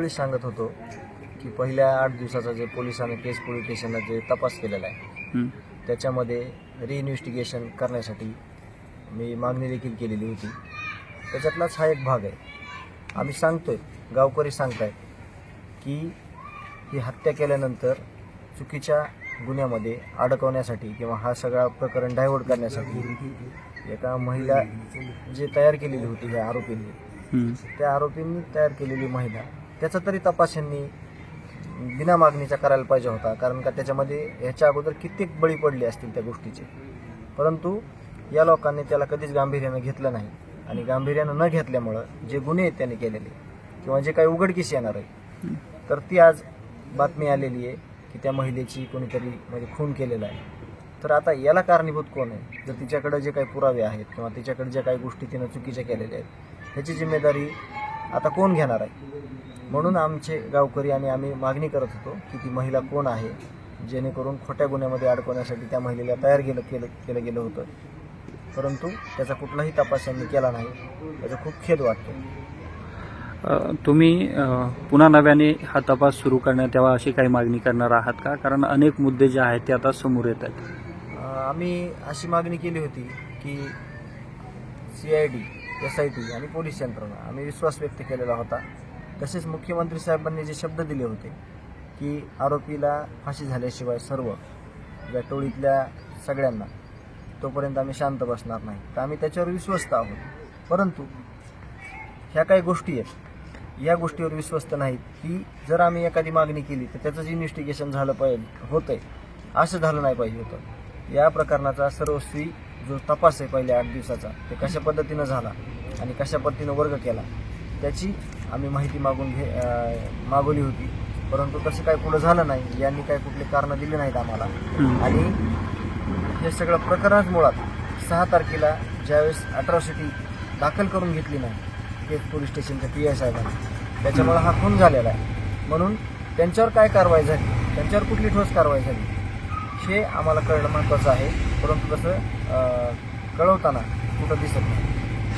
त्यावेळी सांगत होतो की पहिल्या आठ दिवसाचा जे पोलिसांनी केस पोलीस स्टेशनला जे तपास केलेला आहे. त्याच्यामध्ये रिइन्व्हेस्टिगेशन करण्यासाठी मी मागणी देखील केलेली होती त्याच्यातलाच हा एक भाग आहे आम्ही सांगतोय गावकरी सांगतायत की ही हत्या केल्यानंतर चुकीच्या गुन्ह्यामध्ये अडकवण्यासाठी किंवा हा सगळा प्रकरण डायव्हर्ट करण्यासाठी एका महिला जी तयार केलेली होती ह्या आरोपींनी. त्या आरोपींनी तयार केलेली महिला त्याचा तरी तपास यांनी बिना मागणीचा करायला पाहिजे होता कारण का त्याच्यामध्ये ह्याच्या अगोदर कित्येक बळी पडले असतील त्या गोष्टीचे. परंतु या लोकांनी त्याला कधीच गांभीर्यानं घेतलं नाही आणि गांभीर्यानं न घेतल्यामुळं जे गुन्हे आहेत त्याने केलेले किंवा जे काही उघडकीस येणार आहे तर ती आज बातमी आलेली आहे की त्या महिलेची कोणीतरी म्हणजे खून केलेला आहे. तर आता याला कारणीभूत कोण आहे? जर तिच्याकडे जे काही पुरावे आहेत किंवा तिच्याकडे ज्या काही गोष्टी तिनं चुकीच्या केलेल्या आहेत ह्याची जिम्मेदारी आता कोण घेणार आहे? म्हणून आमचे गावकरी आणि आम्ही मागणी करत होतो की ती महिला कोण आहे जेणेकरून खोट्या गुन्ह्यामध्ये अडकवण्यासाठी त्या महिलेला तयार केलं केलं केलं गेलं होतं. परंतु त्याचा कुठलाही तपास यांनी केला नाही. त्याचा खूप खेद वाटतो. तुम्ही पुन्हा नव्याने हा तपास सुरू करण्यात यावा अशी काही मागणी करणार आहात का? कारण अनेक मुद्दे जे आहेत ते आता समोर येत आहेत. आम्ही अशी मागणी केली होती की C I D S I T आणि पोलीस यंत्रणा आम्ही विश्वास व्यक्त केलेला होता. तसेच मुख्यमंत्री साहेबांनी जे शब्द दिले होते की आरोपीला फाशी झाल्याशिवाय सर्व या टोळीतल्या सगळ्यांना तोपर्यंत आम्ही शांत बसणार नाही. तर आम्ही त्याच्यावर विश्वस्त आहोत. परंतु ह्या काही गोष्टी आहेत. या गोष्टीवर विश्वस्त नाहीत की जर आम्ही एखादी मागणी केली तर त्याचंच इन्व्हेस्टिगेशन झालं पाहिजे होतंय. असं झालं नाही पाहिजे होतं. या प्रकरणाचा सर्वस्वी जो तपास आहे पहिल्या आठ दिवसाचा ते कशा पद्धतीनं झाला आणि कशा पद्धतीनं वर्ग केला त्याची आम्ही माहिती मागून घे मागवली होती. परंतु तसं काही पुढं झालं नाही. यांनी काही कुठले कारणं दिली नाहीत आम्हाला. आणि हे सगळं प्रकरणच मुळात सहा तारखेला ज्यावेळेस अट्रॉसिटी दाखल करून घेतली नाही तेच पोलीस स्टेशनच्या पी आय साहेबांनी. त्याच्यामुळे हा खून झालेला आहे. म्हणून त्यांच्यावर काय कारवाई झाली? त्यांच्यावर कुठली ठोस कारवाई झाली? हे आम्हाला कळणं महत्त्वाचं आहे. परंतु तसं कळवताना कुठं दिसत नाही.